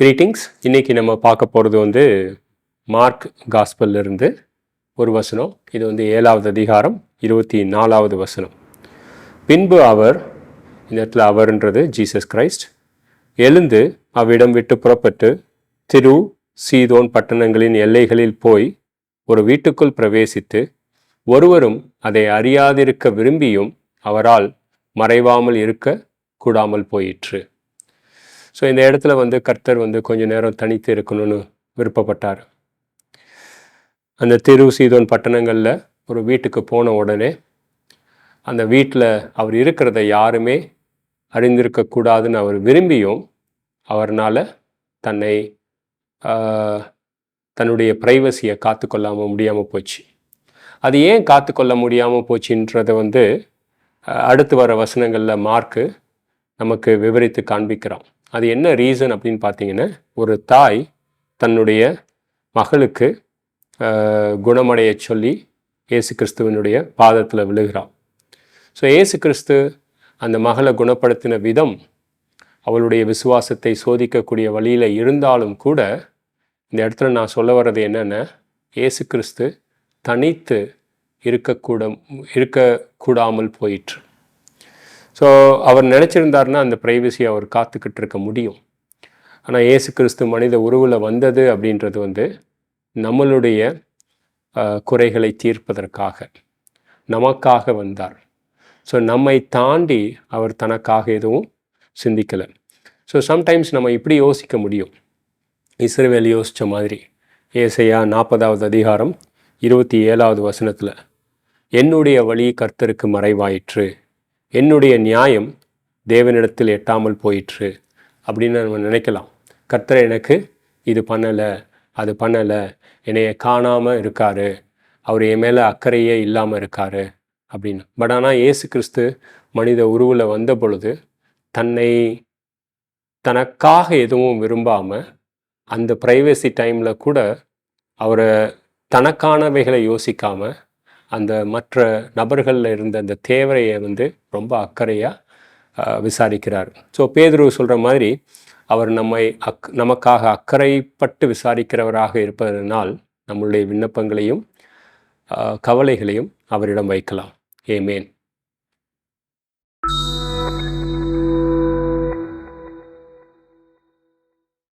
Greetings இன்றைக்கி நம்ம பார்க்க போகிறது வந்து மார்க் காஸ்பல்லிருந்து ஒரு வசனம். இது வந்து ஏழாவது அதிகாரம் இருபத்தி நாலாவது வசனம். பின்பு அவர் இந்த இடத்துல அவர்ன்றது ஜீசஸ் கிரைஸ்ட் எழுந்து அவ்விடம் விட்டு புறப்பட்டு திரு சீதோன் பட்டணங்களின் எல்லைகளில் போய் ஒரு வீட்டுக்குள் பிரவேசித்து ஒருவரும் அதை அறியாதிருக்க விரும்பியும் அவரால் மறைவாமல் இருக்க கூடாமல் போயிற்று. ஸோ இந்த இடத்துல வந்து கர்த்தர் வந்து கொஞ்ச நேரம் தனித்து இருக்கணும்னு விருப்பப்பட்டார். அந்த திரு சீதோன் பட்டணங்களில் ஒரு வீட்டுக்கு போன உடனே அந்த வீட்டில் அவர் இருக்கிறத யாருமே அறிந்திருக்கக்கூடாதுன்னு அவர் விரும்பியும் அவர்னால் தன்னை தன்னுடைய ப்ரைவசியை காத்துக்கொள்ளாமல் முடியாமல் போச்சு. அது ஏன் காத்துக்கொள்ள முடியாமல் போச்சுன்றதை வந்து அடுத்து வர வசனங்களில் மார்க்கு நமக்கு விவரித்து காண்பிக்கிறான். அது என்ன ரீசன் அப்படின்னு பார்த்தீங்கன்னா ஒரு தாய் தன்னுடைய மகளுக்கு குணமடைய சொல்லி இயேசு கிறிஸ்துவனுடைய பாதத்தில் விழுகிறாள் ஸோ ஏசு கிறிஸ்து அந்த மகளை குணப்படுத்தின விதம் அவளுடைய விசுவாசத்தை சோதிக்கக்கூடிய வழியில் இருந்தாலும் கூட இந்த இடத்துல நான் சொல்ல வர்றது என்னென்னா இயேசு கிறிஸ்து தனித்து இருக்கக்கூட இருக்கக்கூடாமல் போயிற்று. ஸோ அவர் நினச்சிருந்தாருன்னா அந்த ப்ரைவசியை அவர் காத்துக்கிட்டு இருக்க முடியும். ஆனால் இயேசு கிறிஸ்து மனித உருவில் வந்தது அப்படின்றது வந்து நம்மளுடைய குறைகளை தீர்ப்பதற்காக நமக்காக வந்தார். ஸோ நம்மை தாண்டி அவர் தனக்காக எதுவும் சிந்திக்கலை. ஸோ சம்டைம்ஸ் நம்ம இப்படி யோசிக்க முடியும். இஸ்ரேவேல் யோசித்த மாதிரி ஏசையா நாற்பதாவது அதிகாரம் இருபத்தி ஏழாவது வசனத்தில் என்னுடைய வழி கர்த்தருக்கு மறைவாயிற்று. என்னுடைய நியாயம் தேவனிடத்தில் எட்டாமல் போயிற்று அப்படின்னு நம்ம நினைக்கலாம். கர்த்தர் எனக்கு இது பண்ணலை அது பண்ணலை. என்னைய காணாமல் இருக்காரு. அவர் என் மேலே அக்கறையே இல்லாமல் இருக்காரு அப்படின்னு. பட் ஆனால் ஏசு கிறிஸ்து மனித உருவில் வந்த பொழுது தன்னை தனக்காக எதுவும் விரும்பாமல் அந்த ப்ரைவசி டைமில் கூட அவரை தனக்கானவைகளை யோசிக்காமல் அந்த மற்ற நபர்களில் இருந்த அந்த தேவரையை வந்து ரொம்ப அக்கறையாக விசாரிக்கிறார். ஸோ பேதுரு சொல்கிற மாதிரி அவர் நம்மை அக் நமக்காக அக்கறைப்பட்டு விசாரிக்கிறவராக இருப்பதனால் நம்மளுடைய விண்ணப்பங்களையும் கவலைகளையும் அவரிடம் வைக்கலாம். ஏமேன்